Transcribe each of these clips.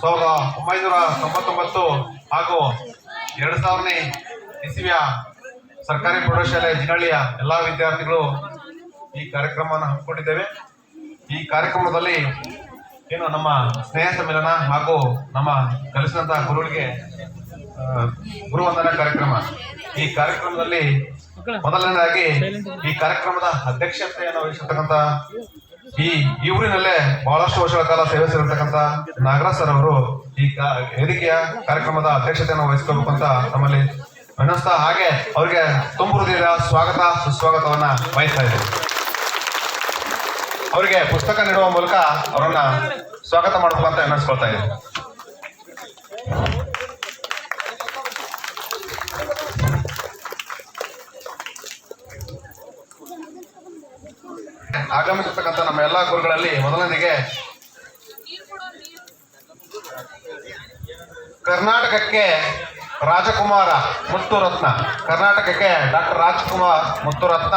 ಸಾವಿರದ ಒಂಬೈನೂರ ತೊಂಬತ್ತೊಂಬತ್ತು ಹಾಗೂ ಎರಡು ಸಾವಿರನೇ ಇಸವಿಯ ಸರ್ಕಾರಿ ಪ್ರೌಢಶಾಲೆ ಜಿನಹಳ್ಳಿಯ ಎಲ್ಲ ವಿದ್ಯಾರ್ಥಿಗಳು ಈ ಕಾರ್ಯಕ್ರಮವನ್ನು ಹಮ್ಮಿಕೊಂಡಿದ್ದೇವೆ. ಈ ಕಾರ್ಯಕ್ರಮದಲ್ಲಿ ಏನು ನಮ್ಮ ಸ್ನೇಹ ಸಮ್ಮೇಳನ ಹಾಗೂ ನಮ್ಮ ಕಲಿಸಿದಂತಹ ಗುರುಗಳಿಗೆ ಗುರುವಂದನಾ ಕಾರ್ಯಕ್ರಮ. ಈ ಕಾರ್ಯಕ್ರಮದಲ್ಲಿ ಮೊದಲನೇದಾಗಿ ಈ ಕಾರ್ಯಕ್ರಮದ ಅಧ್ಯಕ್ಷತೆಯನ್ನು ವಹಿಸಿರ್ತಕ್ಕಂಥ ಈ ಈ ಊರಿನಲ್ಲೇ ಬಹಳಷ್ಟು ವರ್ಷಗಳ ಕಾಲ ಸೇವೆ ಸಲ್ಲಿರ್ತಕ್ಕಂಥ ನಾಗರಾಜ್ ಸರ್ ಅವರು ಈ ವೇದಿಕೆಯ ಕಾರ್ಯಕ್ರಮದ ಅಧ್ಯಕ್ಷತೆಯನ್ನು ವಹಿಸ್ಕೋಬೇಕು ಅಂತ ನಮ್ಮಲ್ಲಿ ವಿನಸ್ತಾ ಹಾಗೆ ಅವರಿಗೆ ತುಂಬುರುದಿರ ಸ್ವಾಗತ, ಸುಸ್ವಾಗತವನ್ನ ಬಯಸ್ತಾ ಇದ್ದೀವಿ ಅವರಿಗೆ ಪುಸ್ತಕ ನೀಡುವ ಮೂಲಕ ಅವರನ್ನ ಸ್ವಾಗತ ಮಾಡಬೇಕು ಅಂತ ವಿನಸ್ಕೊಳ್ತಾ ಇದ್ದೇವೆ ಆಗಮಿಸಿರ್ತಕ್ಕಂಥ ನಮ್ಮ ಎಲ್ಲ ಗುರುಗಳಲ್ಲಿ ಮೊದಲನೆಗೆ ಕರ್ನಾಟಕಕ್ಕೆ ರಾಜಕುಮಾರ ಮುತ್ತುರತ್ನ. ಕರ್ನಾಟಕಕ್ಕೆ ಡಾಕ್ಟರ್ ರಾಜ್ಕುಮಾರ್ ಮುತ್ತುರತ್ನ.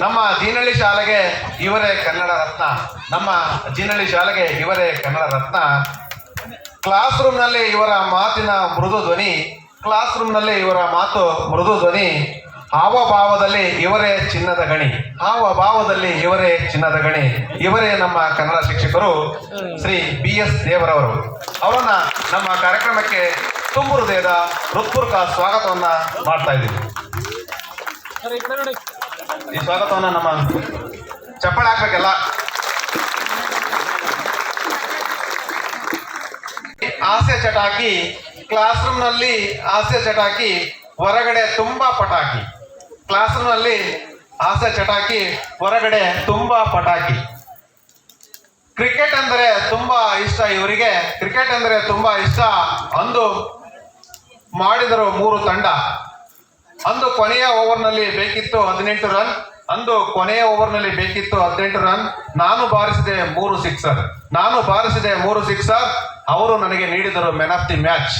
ನಮ್ಮ ಜೀನಳ್ಳಿ ಶಾಲೆಗೆ ಇವರೇ ಕನ್ನಡ ರತ್ನ. ನಮ್ಮ ಜೀನಳ್ಳಿ ಶಾಲೆಗೆ ಇವರೇ ಕನ್ನಡ ರತ್ನ. ಕ್ಲಾಸ್ ರೂಮ್ನಲ್ಲಿ ಇವರ ಮಾತಿನ ಮೃದು ಧ್ವನಿ. ಕ್ಲಾಸ್ ರೂಮ್ನಲ್ಲಿ ಇವರ ಮಾತು ಮೃದು ಧ್ವನಿ. ಹಾವಭಾವದಲ್ಲಿ ಇವರೇ ಚಿನ್ನದ ಗಣಿ. ಹಾವಭಾವದಲ್ಲಿ ಇವರೇ ಚಿನ್ನದ ಗಣಿ. ಇವರೇ ನಮ್ಮ ಕನ್ನಡ ಶಿಕ್ಷಕರು ಶ್ರೀ ಬಿ ಎಸ್ ದೇವರವರು. ಅವರನ್ನ ನಮ್ಮ ಕಾರ್ಯಕ್ರಮಕ್ಕೆ ತುಂಬು ಹೃದಯದ ಹೃತ್ಪೂರ್ವಕ ಸ್ವಾಗತವನ್ನ ಮಾಡ್ತಾ ಇದ್ದೀವಿ. ಈ ಸ್ವಾಗತವನ್ನ ನಮ್ಮ ಚಪ್ಪಾಳೆ ಹಾಕ್ಬೇಕಲ್ಲ. ಹಾಸ್ಯ ಚಟಾಕಿ ಕ್ಲಾಸ್ ರೂಮ್ನಲ್ಲಿ ಹಾಸ್ಯ ಚಟಾಕಿ, ಹೊರಗಡೆ ತುಂಬಾ ಪಟಾಕಿ. ಕ್ಲಾಸ್ ರೂಮ್ನಲ್ಲಿ ಹಾಸ್ಯ ಚಟಾಕಿ, ಹೊರಗಡೆ ತುಂಬಾ ಪಟಾಕಿ. ಕ್ರಿಕೆಟ್ ಅಂದರೆ ತುಂಬಾ ಇಷ್ಟ ಇವರಿಗೆ. ಕ್ರಿಕೆಟ್ ಅಂದರೆ ತುಂಬಾ ಇಷ್ಟ. ಅಂದು ಮಾಡಿದರು ಮೂರು ತಂಡ. ಅಂದು ಕೊನೆಯ ಓವರ್ನಲ್ಲಿ ಬೇಕಿತ್ತು ಹದಿನೆಂಟು ರನ್. ಅಂದು ಕೊನೆಯ ಓವರ್ನಲ್ಲಿ ಬೇಕಿತ್ತು ಹದಿನೆಂಟು ರನ್. ನಾನು ಬಾರಿಸಿದೆ ಮೂರು ಸಿಕ್ಸರ್. ನಾನು ಬಾರಿಸಿದೆ ಮೂರು ಸಿಕ್ಸರ್. ಅವರು ನನಗೆ ನೀಡಿದರು ಮ್ಯಾನ್ ಆಫ್ ದಿ ಮ್ಯಾಚ್.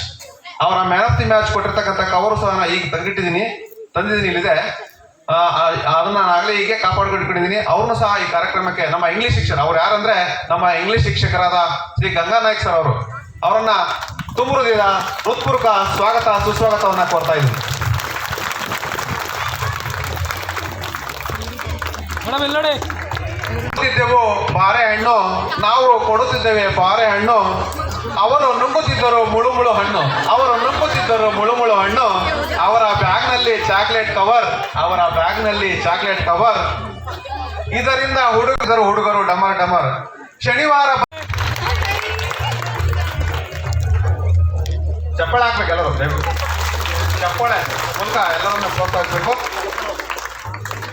ಅವರ ಮ್ಯಾನ್ ಆಫ್ ದಿ ಮ್ಯಾಚ್ ಕೊಟ್ಟಿರ್ತಕ್ಕಂಥ ಕವರು ಸಹ ಈಗ ತಂದಿಟ್ಟಿದ್ದೀನಿ. ತಂದಿದ್ದೀನಿ ಇಲ್ಲಿದೆ ಅದನ್ನ ನಾನು ಆಗಲೇ ಹೀಗೆ ಕಾಪಾಡ್ಕೊಂಡು ಇಟ್ಕೊಂಡಿದ್ದೀನಿ ಅವ್ರನ್ನು ಸಹ ಈ ಕಾರ್ಯಕ್ರಮಕ್ಕೆ ನಮ್ಮ ಇಂಗ್ಲಿಷ್ ಶಿಕ್ಷಕ ಅವ್ರು ಯಾರಂದ್ರೆ ನಮ್ಮ ಇಂಗ್ಲಿಷ್ ಶಿಕ್ಷಕರಾದ ಶ್ರೀ ಗಂಗಾ ನಾಯ್ಕ್ ಸರ್ ಅವರು. ಅವರನ್ನ ತುಂಬುರುದಿನ ಹೃತ್ಪೂರ್ವಕ ಸ್ವಾಗತ ಸುಸ್ವಾಗತವನ್ನ ಕೋರ್ತಾ ಇದ್ದೀನಿ. ಕೊಡುತ್ತಿದ್ದೆವು ಬಾರೆಹಣ್ಣು ನಾವು ಕೊಡುತ್ತಿದ್ದೇವೆ ಬಾರೆಹಣ್ಣು ಅವರು ನುಂಗುತ್ತಿದ್ದರು ಮುಳುಮುಳು ಹಣ್ಣು ಅವರು ನುಂಗುತ್ತಿದ್ದರು ಮುಳುಮುಳು ಹಣ್ಣು, ಅವರ ಬ್ಯಾಗ್ನಲ್ಲಿ ಚಾಕ್ಲೇಟ್ ಕವರ್, ಅವರ ಬ್ಯಾಗ್ನಲ್ಲಿ ಚಾಕ್ಲೇಟ್ ಕವರ್. ಇದರಿಂದ ಹುಡುಗರು ಹುಡುಗರು ಡಮರ್ ಡಮರ್. ಶನಿವಾರ ಚಪ್ಪಳ ಹಾಕ್ಬೇಕು ಎಲ್ಲರೂ ಚಪ್ಪಾಳೆ ಮೂಲಕ ಎಲ್ಲರನ್ನು ಪ್ರೋತ್ಸಾಹಿಸಬೇಕು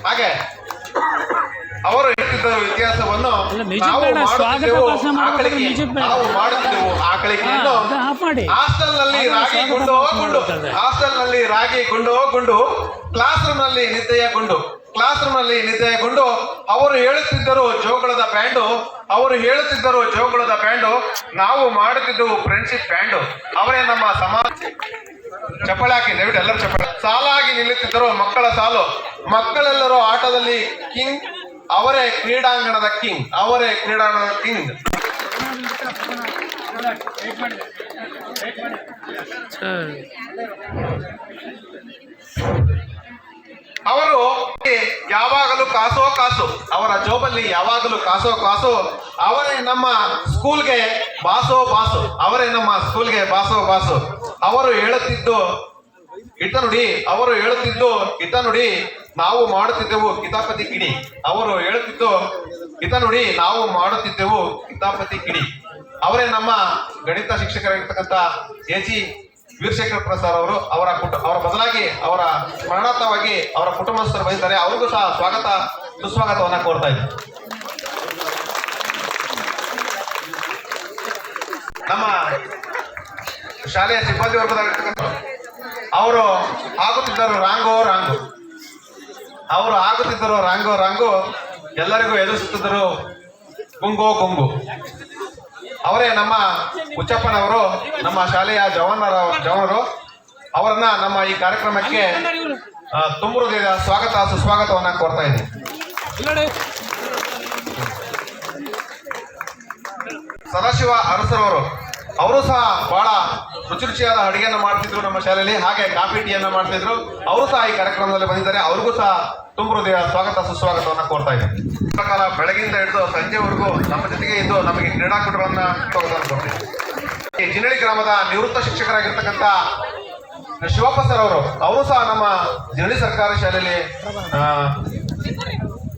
ಹಾಗೆ ಅವರು ಹೇಳ್ತಿದ್ದರು ವ್ಯತ್ಯಾಸವನ್ನು ಅಲ್ಲ, ನಾವು ಸ್ವಾಗತ ಮಾಡುತ್ತಿದ್ದೆವು ಆಕಳಿಕೆಯನ್ನು. ಹಾಸ್ಟೆಲ್ನಲ್ಲಿ ರಾಗಿ ಕೊಂಡು ಗುಂಡು ಹಾಸ್ಟೆಲ್ನಲ್ಲಿ ರಾಗಿ ಗುಂಡು ಗುಂಡು ಕ್ಲಾಸ್ ರೂಮ್ನಲ್ಲಿ ನಿದ್ದೆಯ ಗುಂಡು ಕ್ಲಾಸ್ ರೂಮ್ನಲ್ಲಿ ನಿದ್ದೆಯಾಗೊಂಡು ಅವರು ಹೇಳುತ್ತಿದ್ದರು ಜೋಗಳದ ಬ್ಯಾಂಡು ಅವರು ಹೇಳುತ್ತಿದ್ದರು ಜೋಗಳದ ಬ್ಯಾಂಡು ನಾವು ಮಾಡುತ್ತಿದ್ದೆವು ಫ್ರೆಂಡ್ಶಿಪ್ ಬ್ಯಾಂಡು ಅವರೇ ನಮ್ಮ ಸಮಾಜ. ಚಪ್ಪಳೆ ಹಾಕಿ ದಯವಿಟ್ಟು ಎಲ್ಲರೂ ಚಪ್ಪಾಳೆ ಸಾಲಾಗಿ ನಿಲ್ಲುತ್ತಿದ್ದರು ಮಕ್ಕಳ ಸಾಲು. ಮಕ್ಕಳೆಲ್ಲರೂ ಆಟದಲ್ಲಿ ಕಿಂಗ್ ಅವರೇ ಕ್ರೀಡಾಂಗಣದ ಕಿಂಗ್, ಅವರೇ ಕ್ರೀಡಾಂಗಣದ ಕಿಂಗ್. ಅವರು ಯಾವಾಗಲೂ ಕಾಸೋ ಕಾಸು, ಅವರ ಜೋಬಲ್ಲಿ ಯಾವಾಗಲೂ ಕಾಸೋ ಕಾಸು, ಅವರೇ ನಮ್ಮ ಸ್ಕೂಲ್ಗೆ ಬಾಸೋ ಬಾಸು, ಅವರೇ ನಮ್ಮ ಸ್ಕೂಲ್ಗೆ ಬಾಸೋ ಬಾಸು ಅವರು ಹೇಳುತ್ತಿದ್ದು ಇತ ನುಡಿ, ಅವರು ಹೇಳುತ್ತಿದ್ದು ಇತ ನುಡಿ, ನಾವು ಮಾಡುತ್ತಿದ್ದೆವು ಕಿತಾಪತಿ ಕಿಡಿ. ಅವರು ಹೇಳುತ್ತಿದ್ದು ಇತ ನುಡಿ, ನಾವು ಮಾಡುತ್ತಿದ್ದೆವು ಕಿತಾಪತಿ ಕಿಡಿ. ಅವರೇ ನಮ್ಮ ಗಣಿತ ಶಿಕ್ಷಕರಾಗಿರ್ತಕ್ಕಂಥ ಎ ಜಿ ವೀರಶೇಖರ ಪ್ರಸಾದ್ ಅವರು, ಅವರ ಕುಟು, ಅವರ ಬದಲಾಗಿ ಅವರ ಸ್ಮರಣಾರ್ಥವಾಗಿ ಅವರ ಕುಟುಂಬಸ್ಥರು ಬಂದಿದ್ದಾರೆ. ಅವ್ರಿಗೂ ಸಹ ಸ್ವಾಗತ, ಸುಸ್ವಾಗತವನ್ನ ಕೋರ್ತಾ ಇದ್ದಾರೆ ನಮ್ಮ ಶಾಲೆಯ ಸಿಬ್ಬಂದಿ ವರ್ಗದಾಗಿರ್ತಕ್ಕಂಥ ಅವರು ಆಗುತ್ತಿದ್ದರು ರಾಂಗೋ, ರಾಂಗು. ಅವರು ಆಗುತ್ತಿದ್ದರು ರಾಂಗೋ, ರಾಂಗು. ಎಲ್ಲರಿಗೂ ಎದುರಿಸುತ್ತಿದ್ದರು ಗುಂಗೋ, ಗುಂಗು. ಅವರೇ ನಮ್ಮ ಉಚ್ಚಪ್ಪನವರು, ನಮ್ಮ ಶಾಲೆಯ ಜವಾನರ, ಜವಾನರು. ಅವರನ್ನ ನಮ್ಮ ಈ ಕಾರ್ಯಕ್ರಮಕ್ಕೆ ತುಂಬುರುದ ಸ್ವಾಗತ, ಸುಸ್ವಾಗತವನ್ನ ಕೋರ್ತಾ ಇದ್ದೀನಿ. ಸದಾಶಿವ ಅರಸರವರು ಅವರು ಸಹ ಬಹಳ ರುಚಿ ರುಚಿಯಾದ ಅಡುಗೆಯನ್ನು ಮಾಡ್ತಿದ್ರು ನಮ್ಮ ಶಾಲೆಯಲ್ಲಿ. ಹಾಗೆ ಕಾಫಿ ಟೀಯನ್ನ ಮಾಡ್ತಿದ್ರು. ಅವರು ಸಹ ಈ ಕಾರ್ಯಕ್ರಮದಲ್ಲಿ ಬಂದಿದ್ದಾರೆ. ಅವ್ರಿಗೂ ಸಹ ತುಂಬ ಹೃದಯ ಸ್ವಾಗತ, ಸುಸ್ವಾಗತವನ್ನು ಕೋರ್ತಾ ಇದ್ದೀನಿ ಕಾಲ ಬೆಳಗಿಂದ ಹಿಡಿದು ಸಂಜೆವರೆಗೂ ನಮ್ಮ ಜೊತೆಗೆ ಇದ್ದು ನಮಗೆ ಕ್ರೀಡಾಕೂಟಗಳನ್ನ ಕೊಡ್ತೀವಿ ಈ ಜಿನ್ನಳಿ ಗ್ರಾಮದ ನಿವೃತ್ತ ಶಿಕ್ಷಕರಾಗಿರ್ತಕ್ಕಂಥ ಶಿವಪ್ಪ ಸರ್ ಅವರು ಅವರು ಸಹ ನಮ್ಮ ಜಿನಳಿ ಸರ್ಕಾರಿ ಶಾಲೆಯಲ್ಲಿ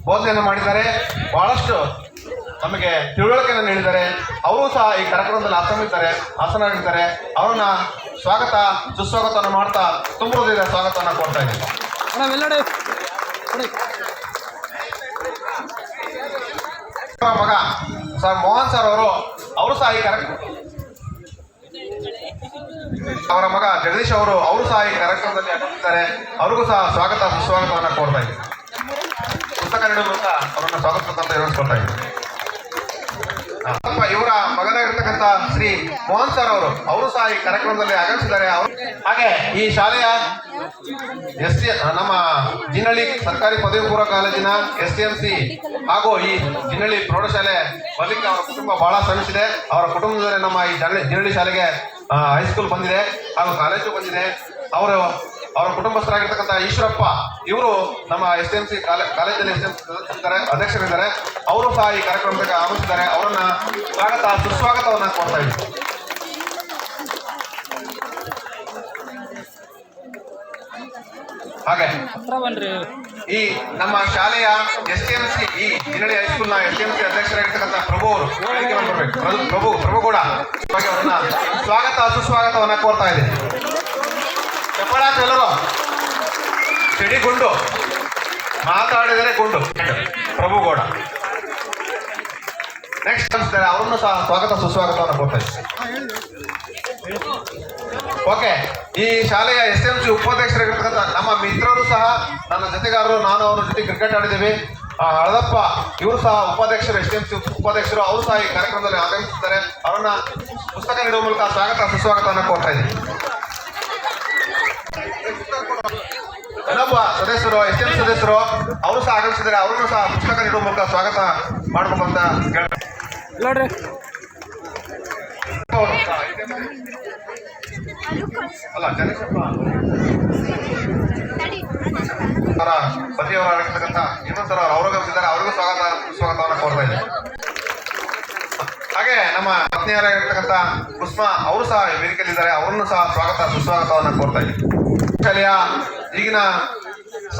ಬೋಧನೆಯನ್ನು ಮಾಡಿದ್ದಾರೆ. ಬಹಳಷ್ಟು ನಮಗೆ ತಿಳುವಳಿಕೆಯನ್ನು ನೀಡಿದ್ದಾರೆ ಅವರು ಸಹ ಈ ಕಾರ್ಯಕ್ರಮದಲ್ಲಿ ಆಸಮಿದ್ದಾರೆ ಆಸನಾಗಿದ್ದಾರೆ ಅವರನ್ನ ಸ್ವಾಗತ ಸುಸ್ವಾಗತವನ್ನು ಮಾಡ್ತಾ ತುಂಬ ಹೃದಯದ ಸ್ವಾಗತವನ್ನು ಕೊಡ್ತಾ ಅವರ ಮಗ ಸರ್ ಮೋಹನ್ ಸರ್ ಅವರು ಅವರು ಸಹ ಈ ಕಾರ್ಯಕ್ರಮ ಅವರ ಮಗ ಜಗದೀಶ್ ಅವರು ಅವರು ಸಹ ಈ ಕಾರ್ಯಕ್ರಮದಲ್ಲಿ ಆಗಮಿಸಿದ್ದಾರೆ ಅವ್ರಿಗೂ ಸಹ ಸ್ವಾಗತ ಸುಸ್ವಾಗತವನ್ನು ಕೋರ್ತಾ ಇದ್ದೀವಿ ಪುಸ್ತಕ ನೀಡುವ ಮೂಲಕ ಅವರನ್ನು ಸ್ವಾಗತ ಕೊಡ್ತಾ ಇದ್ದೀವಿ ಅಪ್ಪ ಇವರ ಮಗನಾಗಿರ್ತಕ್ಕಂಥ ಶ್ರೀ ಮೋಹನ್ ಸರ್ ಅವರು ಅವರು ಸಹ ಈ ಕಾರ್ಯಕ್ರಮದಲ್ಲಿ ಆಗಮಿಸಿದ್ದಾರೆ. ಅವರು ಹಾಗೆ ಈ ಶಾಲೆಯ ಎಸ್ ಟಿ ನಮ್ಮ ಜಿನ್ನಳ್ಳಿ ಸರ್ಕಾರಿ ಪದವಿ ಪೂರ್ವ ಕಾಲೇಜಿನ ಎಸ್ ಎಂ ಸಿ ಹಾಗೂ ಈ ಜಿನ್ನಳ್ಳಿ ಪ್ರೌಢಶಾಲೆ ಬರ್ಲಿಕ್ಕೆ ಅವರ ಕುಟುಂಬ ಬಹಳ ಶ್ರಮಿಸಿದೆ. ಅವರ ಕುಟುಂಬದಲ್ಲಿ ನಮ್ಮ ಈ ಜನ ಜಿನ್ನಳ್ಳಿ ಶಾಲೆಗೆ ಹೈಸ್ಕೂಲ್ ಬಂದಿದೆ ಹಾಗೂ ಕಾಲೇಜು ಬಂದಿದೆ. ಅವರು ಅವರ ಕುಟುಂಬಸ್ಥರಾಗಿರ್ತಕ್ಕಂಥ ಈಶ್ವರಪ್ಪ, ಇವರು ನಮ್ಮ ಎಸ್ ಎಂ ಸಿ ಕಾಲೇಜಲ್ಲಿ ಎಸ್ ಎಂ ಸಿ ಅಧ್ಯಕ್ಷರಿದ್ದಾರೆ. ಅವರು ಸಹ ಈ ಕಾರ್ಯಕ್ರಮಕ್ಕೆ ಆಗಮಿಸಿದ್ದಾರೆ. ಅವರನ್ನ ಸ್ವಾಗತ, ಸುಸ್ವಾಗತವನ್ನ ಕೊಡ್ತಾ ಇದ್ದೀವಿ ಹಾಗೆ, ಈ ನಮ್ಮ ಶಾಲೆಯ ಎಸ್ ಎಂ ಸಿ, ಈ ಹಿನ್ನಡಿ ಹೈಸ್ಕೂಲ್ನ ಎಸ್ ಎಂ ಸಿ ಅಧ್ಯಕ್ಷರಾಗಿರ್ತಕ್ಕಂಥ ಪ್ರಭು ಅವರು, ಪ್ರಭು ಪ್ರಭು ಕೂಡ ಸ್ವಾಗತ, ಸುಸ್ವಾಗತವನ್ನ ಕೋರ್ತಾ ಇದ್ದೀನಿ. ಚಪ್ಪಳಾಕ ಎಲ್ಲರೂ ಸಿಡಿ ಗುಂಡು ಮಾತಾಡಿದರೆ ಗುಂಡು. ಪ್ರಭು ಗೌಡ. ನೆಕ್ಸ್ಟ್ ಅನ್ಸ್ತಾರೆ ಅವರನ್ನು ಸಹ ಸ್ವಾಗತ ಸುಸ್ವಾಗತವನ್ನು ಕೊಡ್ತಾ ಓಕೆ ಈ ಶಾಲೆಯ ಎಸ್ ಎಂ ಸಿ ಉಪಾಧ್ಯಕ್ಷರಾಗಿರ್ತಕ್ಕಂಥ ನಮ್ಮ ಮಿತ್ರರು ಸಹ, ನನ್ನ ಜೊತೆಗಾರರು, ನಾನು ಅವರ ಜೊತೆ ಕ್ರಿಕೆಟ್ ಆಡಿದ್ದೀವಿ. ಹಳದಪ್ಪ ಇವರು ಸಹ ಉಪಾಧ್ಯಕ್ಷರು ಎಸ್ ಎಂ ಸಿ ಉಪಾಧ್ಯಕ್ಷರು, ಅವರು ಸಹ ಈ ಕಾರ್ಯಕ್ರಮದಲ್ಲಿ ಆಗಮಿಸುತ್ತಾರೆ ಅವರನ್ನ ಪುಸ್ತಕ ನೀಡುವ ಮೂಲಕ ಸ್ವಾಗತ ಸುಸ್ವಾಗತವನ್ನು ಕೋರ್ತಾ ಇದ್ದೀನಿ ಸದಸ್ಯರು ಎಸ್ ಎಂ ಸದಸ್ಯರು ಅವರು ಸಹ ಆಗಮಿಸಿದ್ದಾರೆ. ಅವರನ್ನು ಸಹ ಪುಸ್ತಕ ನೀಡುವ ಮೂಲಕ ಸ್ವಾಗತ ಮಾಡ್ಕೊಂಬಂತ ನೋಡ್ರಿ. ಅಲ್ಲ ಗಣೇಶಪ್ಪ. ಅವರ ಪತಿಯವರಾಗಿರ್ತಕ್ಕಂಥ ಹೇಮಂತ್ ಸರ್ ಅವರು ಗಮನಿಸಿದ್ದಾರೆ ಅವರಿಗೂ ಸ್ವಾಗತ ಸ್ವಾಗತವನ್ನು ಕೋರ್ತಾ ಹಾಗೆ ನಮ್ಮ ಪತ್ನಿಯರಾಗಿರ್ತಕ್ಕಂಥ ಕುಸ್ಮಾ ಅವರು ಸಹ ವೇದಿಕೆಯಲ್ಲಿದ್ದಾರೆ. ಅವರನ್ನು ಸಹ ಸ್ವಾಗತ ಸುಸ್ವಾಗತವನ್ನು ಕೋರ್ತಾ ಇದ್ದೀವಿ ಶಾಲೆಯ ಈಗಿನ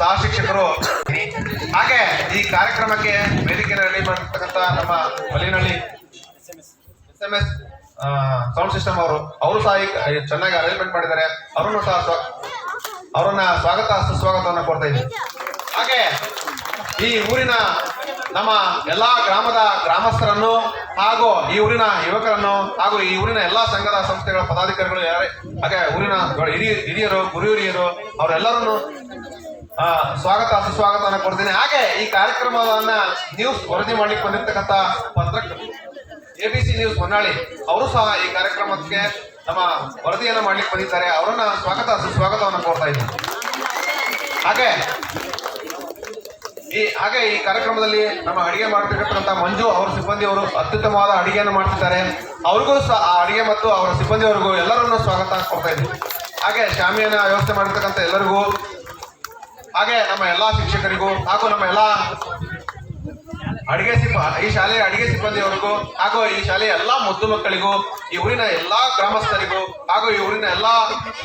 ಸಹ ಶಿಕ್ಷಕರು ಹಾಗೆ ಈ ಕಾರ್ಯಕ್ರಮಕ್ಕೆ ವೇದಿಕೆ ರೆಡಿ ಮಾಡಿರ್ತಕ್ಕಂಥ ನಮ್ಮ Malinahalli S M S sound system ಅವರು ಅವರು ಸಹ ಚೆನ್ನಾಗಿ ಅರೇಂಜ್ಮೆಂಟ್ ಮಾಡಿದ್ದಾರೆ. ಅವರನ್ನು ಸಹ ಅವರನ್ನ ಸ್ವಾಗತ, ಸುಸ್ವಾಗತವನ್ನು ಕೊಡ್ತಾ ಇದ್ದೀವಿ ಹಾಗೆ ಈ ಊರಿನ ನಮ್ಮ ಎಲ್ಲಾ ಗ್ರಾಮದ ಗ್ರಾಮಸ್ಥರನ್ನು ಹಾಗೂ ಈ ಊರಿನ ಯುವಕರನ್ನು ಹಾಗೂ ಈ ಊರಿನ ಎಲ್ಲಾ ಸಂಘದ ಸಂಸ್ಥೆಗಳ ಪದಾಧಿಕಾರಿಗಳು ಯಾರೇ, ಹಾಗೆ ಊರಿನ ಹಿರಿಯ, ಹಿರಿಯರು ಗುರು ಅವರೆಲ್ಲರನ್ನು ಸ್ವಾಗತ, ಸುಸ್ವಾಗತವನ್ನು ಕೊಡ್ತೀನಿ. ಹಾಗೆ ಈ ಕಾರ್ಯಕ್ರಮವನ್ನ ನ್ಯೂಸ್ ವರದಿ ಮಾಡ್ಲಿಕ್ಕೆ ಬಂದಿರ್ತಕ್ಕಂಥ ಪತ್ರಕರ್ತರು ಸಿ ನ್ಯೂಸ್ ಹೊನ್ನಾಳಿ, ಅವರು ಸಹ ಈ ಕಾರ್ಯಕ್ರಮಕ್ಕೆ ನಮ್ಮ ವರದಿಯನ್ನು ಮಾಡ್ಲಿಕ್ಕೆ ಬಂದಿದ್ದಾರೆ. ಅವರನ್ನ ಸ್ವಾಗತ, ಸುಸ್ವಾಗತವನ್ನು ಕೋರ್ತಾ ಇದ್ದೀನಿ. ಹಾಗೆ, ಈ ಹಾಗೆ ಈ ಕಾರ್ಯಕ್ರಮದಲ್ಲಿ ನಮ್ಮ ಅಡಿಗೆ ಮಾಡ್ತಿರ್ತಕ್ಕಂಥ ಮಂಜು ಅವರ ಸಿಬ್ಬಂದಿಯವರು ಅತ್ಯುತ್ತಮವಾದ ಅಡಿಗೆಯನ್ನು ಮಾಡ್ತಿದ್ದಾರೆ. ಅವ್ರಿಗೂ ಸಹ ಆ ಅಡಿಗೆ ಮತ್ತು ಅವರ ಸಿಬ್ಬಂದಿಯವರಿಗೂ ಎಲ್ಲರನ್ನೂ ಸ್ವಾಗತ ಕೊಡ್ತಾ ಇದ್ದೀನಿ. ಹಾಗೆ ಶಾಮಿಯನ್ನು ವ್ಯವಸ್ಥೆ ಮಾಡಿರ್ತಕ್ಕಂಥ ಎಲ್ಲರಿಗೂ ಹಾಗೆ ನಮ್ಮ ಎಲ್ಲಾ ಶಿಕ್ಷಕರಿಗೂ ಹಾಗೂ ನಮ್ಮ ಎಲ್ಲಾ ಅಡಿಗೆ ಸಿಬ್ಬ ಈ ಶಾಲೆಯ ಅಡಿಗೆ ಸಿಬ್ಬಂದಿಯವರಿಗೂ ಹಾಗೂ ಈ ಶಾಲೆಯ ಎಲ್ಲಾ ಮುದ್ದು ಮಕ್ಕಳಿಗೂ, ಈ ಊರಿನ ಎಲ್ಲಾ ಗ್ರಾಮಸ್ಥರಿಗೂ ಹಾಗೂ ಈ ಊರಿನ ಎಲ್ಲಾ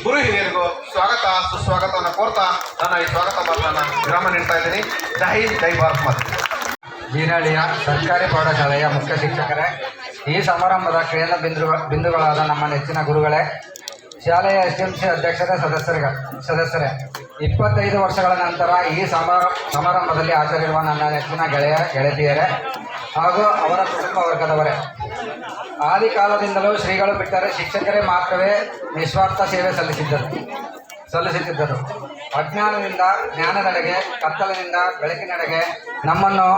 ಗುರು ಹಿರಿಯರಿಗೂ ಸ್ವಾಗತ, ಸುಸ್ವಾಗತವನ್ನು ಕೋರ್ತಾ ನಾನು ಈ ಸ್ವಾಗತ ಮಾತನ್ನ ವಿರಾಮ ನೀಡ್ತಾ ಇದ್ದೀನಿ. ಜೈ ಜೈ ಭಾರತ್ ಮಾತ್ರ ಜೀನಹಳ್ಳಿಯ ಸರ್ಕಾರಿ ಪ್ರೌಢಶಾಲೆಯ ಮುಖ್ಯ ಶಿಕ್ಷಕರೇ, ಈ ಸಮಾರಂಭದ ಕೇಂದ್ರ ಬಿಂದು ಬಿಂದುಗಳಾದ ನಮ್ಮ ನೆಚ್ಚಿನ ಗುರುಗಳೇ ಶಾಲೆಯ ಎಸ್ ಎಂ ಸಿ ಅಧ್ಯಕ್ಷರ ಸದಸ್ಯರಿಗ, ಸದಸ್ಯರೇ, ಇಪ್ಪತ್ತೈದು ವರ್ಷಗಳ ನಂತರ ಈ ಸಮಾರ ಸಮಾರಂಭದಲ್ಲಿ ಆಚರಿರುವ ನನ್ನ ನೆಚ್ಚಿನ ಗೆಳೆಯ, ಗೆಳತಿಯರೇ ಹಾಗೂ ಅವರ ಕುಟುಂಬ ವರ್ಗದವರೇ. ಆದಿ ಕಾಲದಿಂದಲೂ ಶ್ರೀಗಳು ಬಿಟ್ಟರೆ ಶಿಕ್ಷಕರೇ ಮಾತ್ರವೇ ನಿಸ್ವಾರ್ಥ ಸೇವೆ ಸಲ್ಲಿಸಿದ್ದರು, ಸಲ್ಲಿಸುತ್ತಿದ್ದರು. ಅಜ್ಞಾನದಿಂದ ಜ್ಞಾನದೆಡೆಗೆ ಕತ್ತಲಿನಿಂದ ಬೆಳಕಿನೆಡೆಗೆ ನಮ್ಮನ್ನು